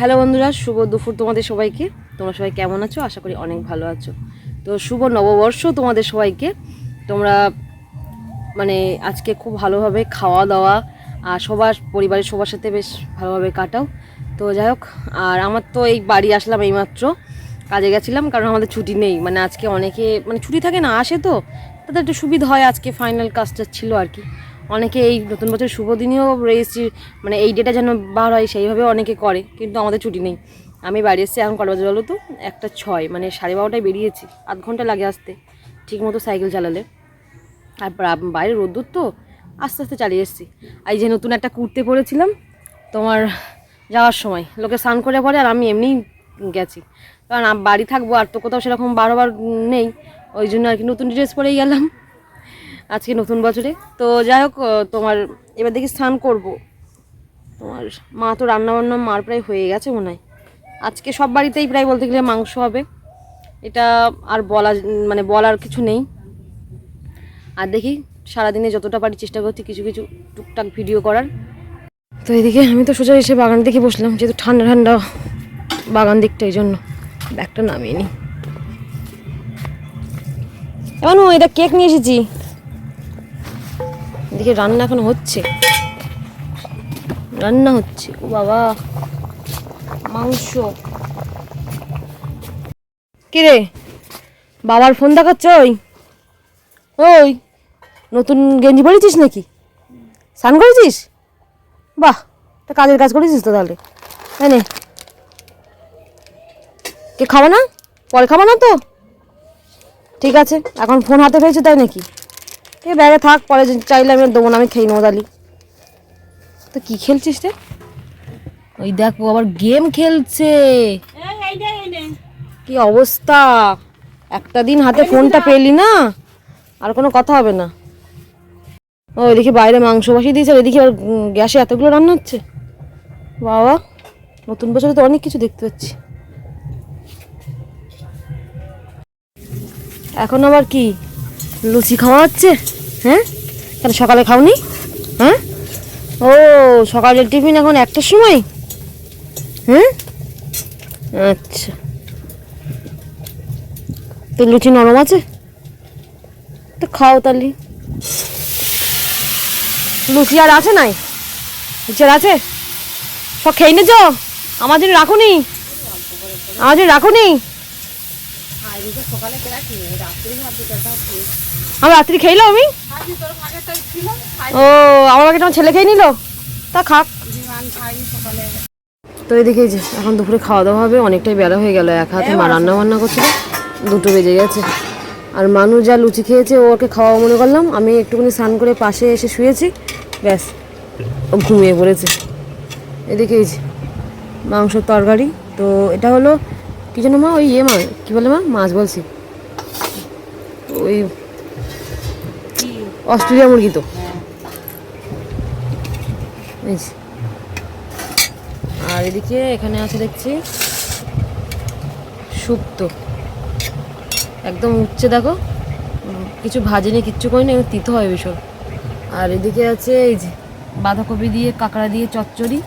Hello বন্ধুরা, শুভ দুপুর তোমাদের সবাইকে। তোমরা সবাই কেমন আছো? আশা করি অনেক ভালো আছো। তো শুভ নববর্ষ তোমাদের সবাইকে। তোমরা মানে আজকে খুব ভালোভাবে খাওয়া দাওয়া, আর সবার, পরিবারের সবার সাথে বেশ ভালোভাবে কাটাও। তো যাই হোক, আর আমার তো এই বাড়ি আসলাম এইমাত্র। কাজে গেছিলাম, কারণ আমাদের ছুটি নেই। মানে আজকে অনেকে মানে ছুটি থাকে না, আসে তো। তাদের একটু সুবিধা হয় আজকে ফাইনাল কাজটা ছিল আর কি। অনেকে এই নতুন বছর শুভ দিনেও রেজিস্ট্রি মানে এই ডেটা যেন বার হয়, সেইভাবে অনেকে করে, কিন্তু আমাদের ছুটি নেই। আমি বাড়ি এসেছি এখন কটা বাজে বলো তো? একটা ছয় মানে সাড়ে বারোটায় বেরিয়েছি, আধ ঘণ্টা লাগে আসতে, ঠিক মতো সাইকেল চালালে। আর বাইরে রোদ্দুর তো, আস্তে আস্তে চালিয়ে এসেছি। আর এই যে নতুন একটা কুর্তে পরেছিলাম, তোমার যাওয়ার সময়, লোকে স্নান করে পরে আর আমি এমনিই গেছি। কারণ বাড়ি থাকব, আর তো কোথাও সেরকম বারোবার নেই, ওই জন্য আর কি নতুন ড্রেস পরেই গেলাম। আজকে নতুন বছরে। তো যাই হোক তোমার এবার দেখি স্নান করব। তোমার মা তো রান্নাবান্না মার প্রায় হয়ে গেছে মনে হয়। আজকে সব বাড়িতেই প্রায় বলতে গেলে মাংস হবে। এটা আর বলা মানে বলার কিছু নেই। আর দেখি সারাদিনে যতটা পারি চেষ্টা করছি কিছু কিছু টুকটাক ভিডিও করার। তো এদিকে আমি তো সোজা এসে বাগান দেখে বসলাম, যেহেতু ঠান্ডা ঠান্ডা বাগান দিকটা এই জন্য। ব্যাগটা নামিয়ে নিই। এমন এটা কেক নিয়ে এসেছি। এদিকে রান্না এখন হচ্ছে। রান্না হচ্ছে। ও বাবা, মাংস। কি রে বাবার ফোন দেখাচ্ছ ওই? ওই, নতুন গেঞ্জি পরেছিস নাকি? স্নান করেছিস? বাহ, তা কাজের কাজ করেছিস তো তাহলে। তাই নে। কে খাব না? পরে খাব না তো? ঠিক আছে, এখন ফোন হাতে পেয়েছ তাই নাকি? এ ব্যাগে থাক পরে যদি চাইলে আমি আর দেবো না আমি খেয়ে নেব দালি। তো কি খেলছিস রে? ওই দেখো আবার গেম খেলছে। কি অবস্থা? একটা দিন হাতে ফোনটা পেলি না? আর কোনো কথা হবে না। ও এদিকে বাইরে মাংস বসিয়ে দিয়েছে আর এদিকে আর গ্যাসে এতগুলো রান্না হচ্ছে। বাবা নতুন বছরে তো অনেক কিছু দেখতে পাচ্ছি। এখন আবার কি? লুচি খাওয়া হচ্ছে? হ্যাঁ? কেন সকালে খাওনি? হ্যাঁ? ও, সকালের টিফিন এখন একটার সময়? হ্যাঁ? আচ্ছা। তো লুচি নরম আছে? তো খাও তাহলে। লুচি আর আছে নাই? লুচি আর আছে? সব খেয়ে নিয়েছ? আমার জন্য রাখুনি? আমার জন্য রাখুনি আমি রাত্রি খেয়ে খেইলাম আমি? ও আমার আগে তোমার ছেলে খেয়ে নিল? তা খাক। তো এদিকে এই যে এখন দুপুরে খাওয়া দাওয়া হবে অনেকটাই বেলা হয়ে গেল এক হাতে মা রান্না বান্না করছিল দুটো বেজে গেছে। আর মানুষ যা লুচি খেয়েছে ওকে খাওয়া মনে করলাম আমি একটুখানি স্নান করে পাশে এসে শুয়েছি ব্যাস ও ঘুমিয়ে পড়েছে। এদিকে এই যে মাংসর তরকারি তো এটা হলো কি যেন মা ওই ইয়ে মা কী বলে মা মাছ বলছি। ওই অস্ট্রেলিয়া মুরগি তো। আর এদিকে এখানে আছে দেখছি শুক্তো একদম উচ্ছে, দেখো। কিছু ভাজেনি, কিচ্ছু করিনি, একদম তিতো হয় ভীষণ। আর এদিকে আছে এই যে বাঁধাকপি দিয়ে কাঁকড়া দিয়ে চচ্চড়ি।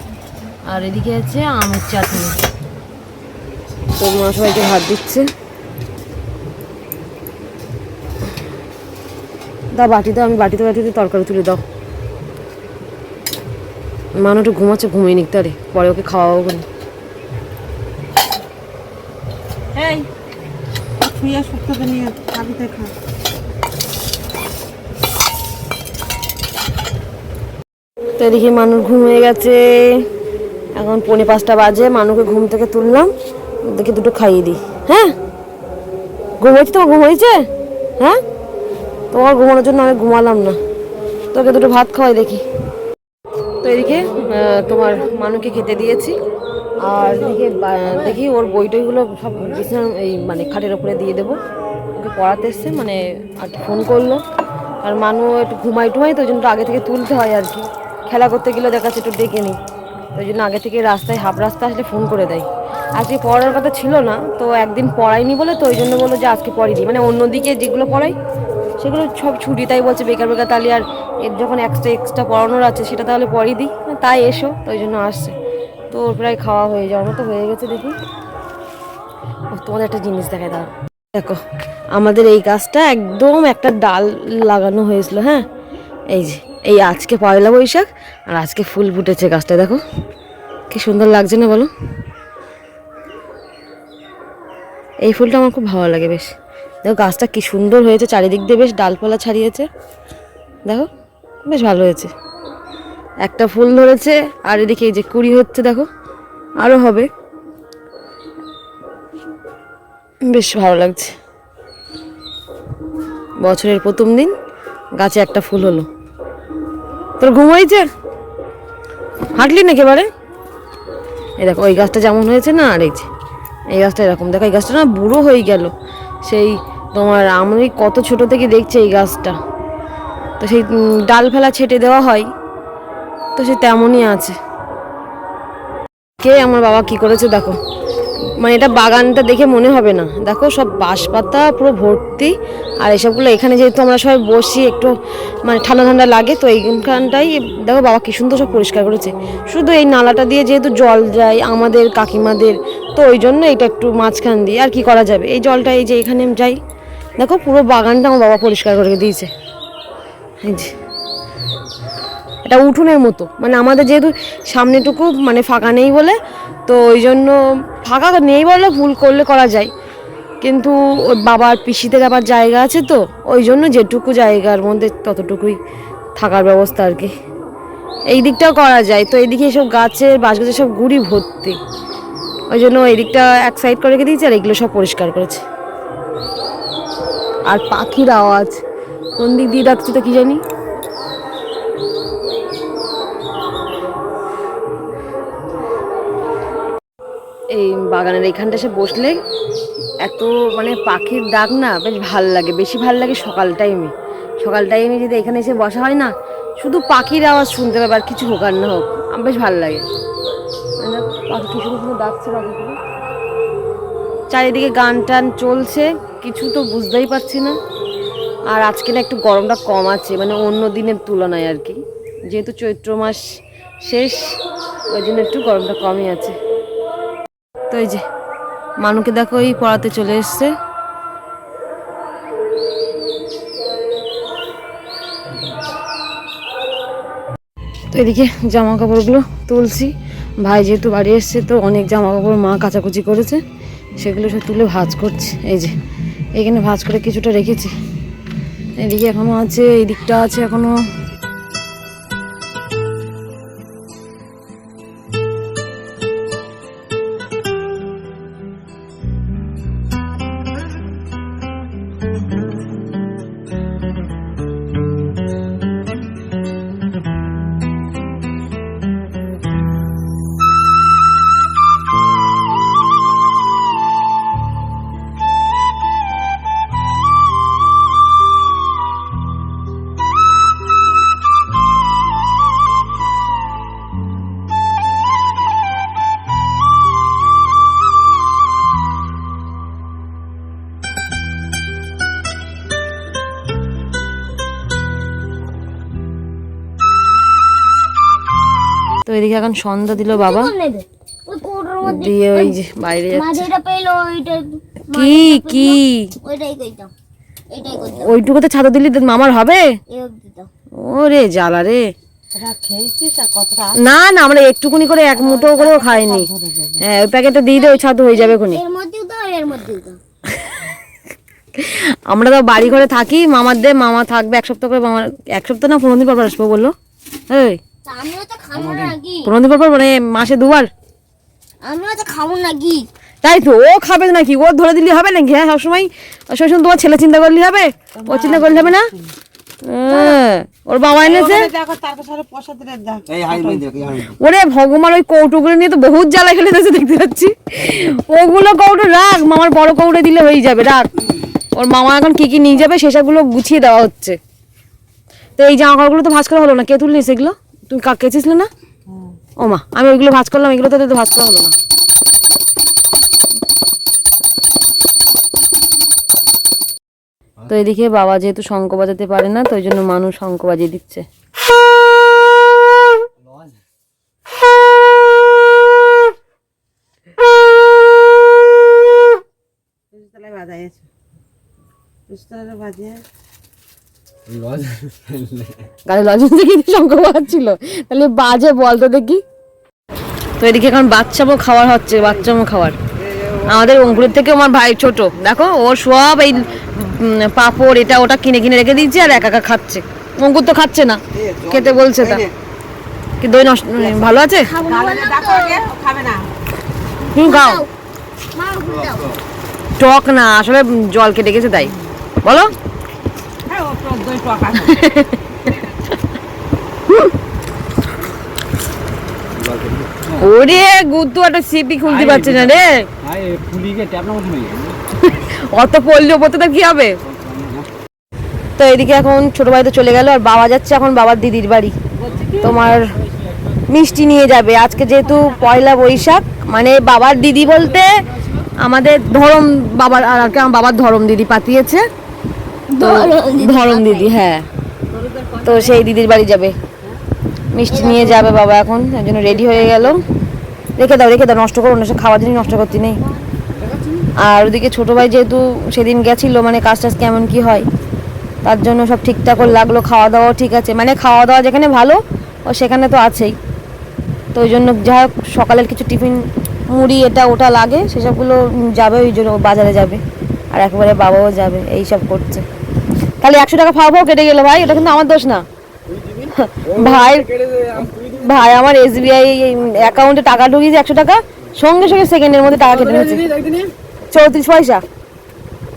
আর এদিকে আছে আমের চাটনি। তো মা সবাইকে ভাত দিচ্ছে। দাও বাটি দাও আমি বাটিতে বাটিতে তরকারি তুলে দাও। মানুষ একটু ঘুমাচ্ছে ঘুমিয়ে নিক তারে পরে ওকে খাওয়াবো খাবিতে তো এদিকে মানুষ ঘুমিয়ে গেছে। এখন পৌনে পাঁচটা বাজে মানুষকে ঘুম থেকে তুললাম। দেখি দুটো খাইয়ে দিই। হ্যাঁ? ঘুম হয়েছে তোমার ঘুম হয়েছে? হ্যাঁ? তোমার ঘুমানোর জন্য আমি ঘুমালাম না। তোকে দুটো ভাত খাওয়াই দেখি। তো এদিকে তোমার মানুকে খেতে দিয়েছি। আর এদিকে দেখি ওর বই টইগুলো সব বিছানা, এই মানে খাটের ওপরে দিয়ে দেবো। ওকে পড়াতে এসছে মানে আর ফোন করল। আর মানু একটু ঘুমাই টুমাই তো ওই জন্য আগে থেকে তুলতে হয় আর কি। খেলা করতে গেলে দেখা যাচ্ছে একটু ডেকে নিই। ওই জন্য আগে থেকে রাস্তায়, হাফ রাস্তা আসলে ফোন করে দেয়। আজকে পড়ার কথা ছিল না, তো একদিন পড়াইনি বলে তো ওই জন্য বলল যে আজকে পড়িনি। মানে অন্যদিকে যেগুলো পড়াই সেগুলো সব ছুটি, তাই বলছে বেকার বেকার তাহলে আর এর যখন এক্সট্রা এক্সট্রা পড়ানোর আছে সেটা তাহলে পড়িয়ে দিই। তাই এসো, তো ওই জন্য আসছে। তো ওর প্রায় খাওয়া হয়ে যাওয়ার মতো হয়ে গেছে, দেখি। তোমাদের একটা জিনিস দেখায় দাও। দেখো, আমাদের এই গাছটা একদম একটা ডাল লাগানো হয়েছিল হ্যাঁ? এই যে, এই আজকে পয়লা বৈশাখ আর আজকে ফুল ফুটেছে গাছটা, দেখো। কি সুন্দর লাগছে না বলো? এই ফুলটা আমার খুব ভালো লাগে বেশ। দেখো গাছটা কি সুন্দর হয়েছে, চারিদিক দিয়ে বেশ ডালপালা ছাড়িয়েছে। দেখো, বেশ ভালো হয়েছে। একটা ফুল ধরেছে, আর এদিকে এই যে কুড়ি হচ্ছে, দেখো আরও হবে। বেশ ভালো লাগছে। বছরের প্রথম দিন গাছে একটা ফুল হলো। তোর ঘুম হয়েছে? হাঁটলি না একেবারে এই দেখো, ওই গাছটা যেমন হয়েছে না, আর এই যে, এই গাছটা এরকম। দেখো, এই গাছটা না বুড়ো হয়ে গেল। সেই তোমার আমি কত ছোট থেকে দেখছি এই গাছটা। তো সেই ডাল ফেলা ছেটে দেওয়া হয়। তো সে তেমনই আছে। কে আমার বাবা কি করেছে দেখো। মানে এটা বাগানটা দেখে মনে হবে না। দেখো সব বাঁশ পাতা পুরো ভর্তি। আর এসবগুলো এখানে যেহেতু আমরা সবাই বসি, একটু মানে ঠান্ডা ঠান্ডা লাগে, তো এইখানটাই দেখো বাবা কি সুন্দর সব পরিষ্কার করেছে। শুধু এই নালাটা দিয়ে যেহেতু জল যায় আমাদের কাকিমাদের, তো ওই জন্য এটা একটু মাঝখান দিয়ে। আর কি করা যাবে? এই জলটা এই যে এখানে যাই। দেখো, পুরো বাগানটা আমার বাবা পরিষ্কার করে দিয়েছে। এটা উঠোনের মতো। মানে আমাদের যেহেতু সামনেটুকু মানে ফাঁকা নেই বলে, তো ওই জন্য ফাঁকা নেই বলে ভুল করলে করা যায়। কিন্তু ওর বাবার পিসিদের আবার জায়গা আছে তো, ওই জন্য যেটুকু জায়গার মধ্যে ততটুকুই থাকার ব্যবস্থা আর কি। এই দিকটাও করা যায়। তো এইদিকে এসব গাছের বাঁশ গাছের সব গুড়ি ভর্তি। ওই জন্য এই দিকটা এক সাইড করে রেখে দিয়েছে আর এগুলো সব পরিষ্কার করেছে। আর পাখির আওয়াজ। কোন দিক দিয়ে ডাকছে তো কি জানি? এই বাগানের এইখানটা এসে বসলে এত মানে পাখির ডাক না বেশ ভালো লাগে। বেশি ভালো লাগে সকাল টাইমে সকাল টাইমে যদি এখানে এসে বসা হয় না শুধু পাখির আওয়াজ শুনতে পাবে আর কিছু হোক আর না হোক। আমার বেশ ভালো লাগে। পাখি কি সুন্দর সুন্দর ডাকছে পাখিগুলো চারিদিকে গান টান চলছে। কিছু তো বুঝতেই পারছি না। আর আজকে না একটু গরমটা কম আছে মানে অন্য দিনের তুলনায় আর কি। যেহেতু চৈত্র মাস শেষ, ওই জন্য একটু গরমটা কমই আছে। তো এই যে, মানুকে দেখো এই পড়াতে চলে এসছে। তো এদিকে জামা কাপড়গুলো তুলছি। ভাই যেহেতু বাড়ি এসছে, তো অনেক জামা কাপড় মা কাচাকুচি করেছে, সেগুলো সব তুলে ভাজ করছে। এই যে এখানে ভাজ করে কিছুটা রেখেছি। এদিকে এখনও আছে এই দিকটা আছে এখনও। তো এদিকে এখন সন্ধ্যা দিল বাবা। নেবে ওই কৌটোর মধ্যে দিয়ে ওই যে বাইরে যাচ্ছে। মাঝেটা পেল ওইটা কি কি? ওইটুকুতে ছাতা দিলি তো মামার হবে? ওরে জ্বালা রে। না না আমরা একটুকুনি করে এক মুঠো করেও খাইনি। হ্যাঁ ওই প্যাকেটটা দিয়ে দে ওই ছাতু হয়ে যাবে খুনি এর মধ্যেও দাও এর মধ্যেও দাও আমরা তো বাড়ি ঘরে থাকি মামার দে মামা থাকবে এক সপ্তাহ করে মামার এক সপ্তাহ না পনেরো দিন পর পর আসব বলল। এই আমিও তো খাব নাকি পনেরো পর পর মানে মাসে দুবার? আমিও তো খাব নাকি তাই তো ও খাবে নাকি? ও ধরে দিলে হবে নাকি? হ্যাঁ সবসময় সবসময় তোমার ছেলে চিন্তা করলে হবে? ও চিন্তা করলে হবে না? হ্যাঁ, ওর বাবা এনেছে? ওরে ভগবান ওই কৌটোগুলো নিয়ে তো বহুত জ্বালা খেলে দিয়েছে দেখতে পাচ্ছি। ওগুলো কৌটো রাখ মামার বড় কৌটো দিলে হয়ে যাবে রাখ। ওর মামা এখন কি কি নিয়ে যাবে সেসবগুলো গুছিয়ে দেওয়া হচ্ছে। তো এই জামা কাপড়গুলো তো ভাঁজ করা হলো না? কে তুললি সেগুলো? তুমি কাক কেঁচেছিলে না? ও মা আমি ওইগুলো ভাজ করলাম, এগুলো তো ভাজ করা হলো না। তো এদিকে বাবা যেহেতু শঙ্খ বাজাতে পারে না, তো ওই জন্য মানুষ শঙ্খ বাজিয়ে দিচ্ছে। বাজিয়ে লজ গাড়ি লজেন্স থেকে শঙ্খ বাজছিল তাহলে বাজে বল তো দেখি। তো এদিকে এখন বাচ্চামো খাওয়ার হচ্ছে বাচ্চামো খাওয়ার। আমাদের অঙ্কুরের থেকে আমার ভাই ছোট। দেখো ও সব এই পাপড় এটা ওটা কিনে কিনে রেখে দিয়েছে আর একা একা খাচ্ছে। অঙ্কুর তো খাচ্ছে না খেতে বলছে তা। কি দই নষ্ট ভালো আছে? তুমি খাও। টক না আসলে জল কেটে গেছে তাই। বলো? ও টক ওরে গুদ্দু একটা সিপি খুলতে পারছে না রে। অত পড়লেও পড়তে তার কি হবে? তো এদিকে এখন ছোট ভাই তো চলে গেল আর বাবা যাচ্ছে এখন বাবার দিদির বাড়ি। তোমার মিষ্টি নিয়ে যাবে। আজকে যেহেতু পয়লা বৈশাখ মানে বাবার দিদি বলতে আমাদের ধরম বাবার আর আমার বাবার ধরম দিদি পাঠিয়েছে। তো ধরম দিদি হ্যাঁ। তো সেই দিদির বাড়ি যাবে। মিষ্টি নিয়ে যাবে বাবা এখন তার জন্য রেডি হয়ে গেল। রেখে দাও রেখে দাও নষ্ট করো না সে খাওয়ার জিনিস নষ্ট করতে নেই। আর ওদিকে ছোটো ভাই যেহেতু সেদিন গেছিল মানে কাজ টাজ কেমন কি হয় তার জন্য সব ঠিকঠাক লাগল খাওয়া দাওয়াও ঠিক আছে। মানে খাওয়া দাওয়া যেখানে ভালো ও সেখানে তো আছেই। তো ওই জন্য যা হোক সকালের কিছু টিফিন মুড়ি এটা ওটা লাগে সেসবগুলো যাবে ওই জন্য বাজারে যাবে। আর একেবারে বাবাও যাবে এই সব করছে। তাহলে একশো টাকা ফাও ফাও কেটে গেলো ভাই এটা কিন্তু আমার দোষ না। ভাই ভাই আমার এস বিআই অ্যাকাউন্টে টাকা ঢুকিয়েছে একশো টাকা সঙ্গে সঙ্গে সেকেন্ডের মধ্যে টাকা কেটে নিয়েছে। চৌত্রিশ পয়সা।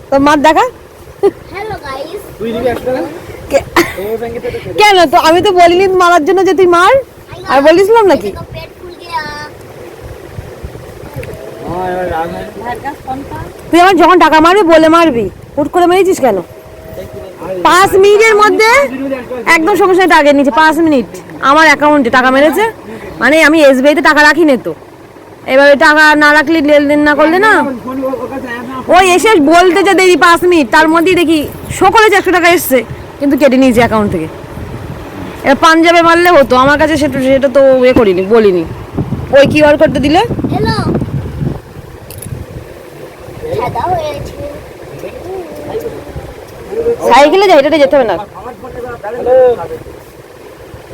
তো মার দেখা। কেন? তো আমি তো বলিনি মারার জন্য যে তুই মার? আর বলিসলাম নাকি? তুই আমার যখন টাকা মারবি বলে মারবি হুট করে মেরেছিস কেন? পাঁচ মিনিটের মধ্যে একদম সঙ্গে টাকা নিয়েছে। পাঁচ মিনিট। আমার অ্যাকাউন্টে টাকা মেরেছে। মানে আমি এসবিআইতে টাকা রাখি না তো। এবারে টাকা না রাখলে লেনদেন না করলে না। ওই এসে বলতে যে দেরি পাঁচ মিনিট, তার মধ্যেই দেখি করেছে একশো টাকা এসছে, কিন্তু কেটে নিয়েছে অ্যাকাউন্ট থেকে। এবার পাঞ্জাবে মারলে হতো। আমার কাছে সেটা সেটা তো ইয়ে করিনি, বলিনি। ওই কিউআর কোডটা দিলে হয়েছে সাইকেলে যাই হেঁটে যেতে হবে না?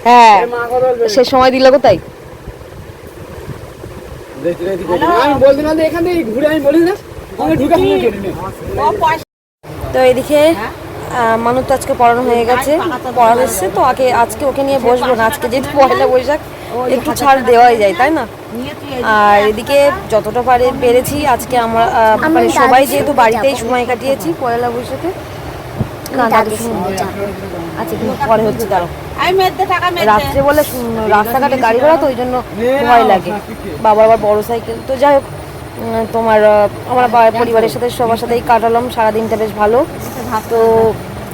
হ্যাঁ সে সময় দিল পয়সা তো এদিকে মানুষ তো আজকে পড়ানো হয়ে গেছে পড়ানো এসছে তো আগে আজকে ওকে নিয়ে বসবো না, আজকে যেহেতু পয়লা বৈশাখ, একটু ছাড় দেওয়াই যায়, তাই না? আর এদিকে যতটা পারে পেরেছি, আজকে আমরা মানে সবাই যেহেতু বাড়িতেই সময় কাটিয়েছি পয়লা বৈশাখে না দাদু শুনুন আচ্ছা কিন্তু পরে হচ্ছে দাঁড়ো রাত্রে বলে রাস্তাঘাটে গাড়ি ঘোড়া তো ওই জন্য ভয় লাগে। বাবার আবার বড় সাইকেল। তো যাই হোক তোমার আমরা পরিবারের সাথে সবার সাথেই কাটালাম। সারাদিনটা বেশ ভালো। তো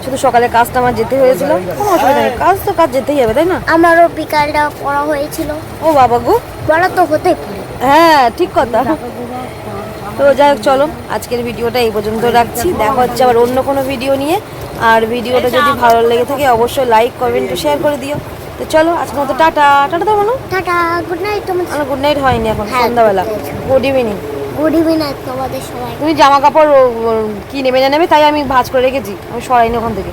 শুধু সকালে কাজটা আমার যেতে হয়েছিল। কোনো অসুবিধা নেই। কাজ তো কাজ যেতেই হবে তাই না? আমারও বিকালটা পড়া হয়েছিল। ও বাবা গো। পড়া তো হতেই হ্যাঁ ঠিক কথা। তো যাই হোক চলো। আজকের ভিডিওটা এই পর্যন্ত রাখছি। দেখা হচ্ছে আবার অন্য কোনো ভিডিও নিয়ে। আর ভিডিওটা যদি ভালো লেগে থাকে অবশ্যই লাইক কমেন্ট শেয়ার করে দিও। তো চলো আজকের মতো টাটা। টাটা তো বলো। টাটা গুড নাইট তোমাদের আমার গুড নাইট হয়নি এখন হ্যাঁ, সন্ধ্যাবেলা। গুড ইভিনিং গুড ইভিনিং তোমাদের সবাই। তুমি জামা কাপড় কি নেবে না নেবে তাই আমি ভাজ করে রেখেছি। আমি সরাইনি ওখান থেকে।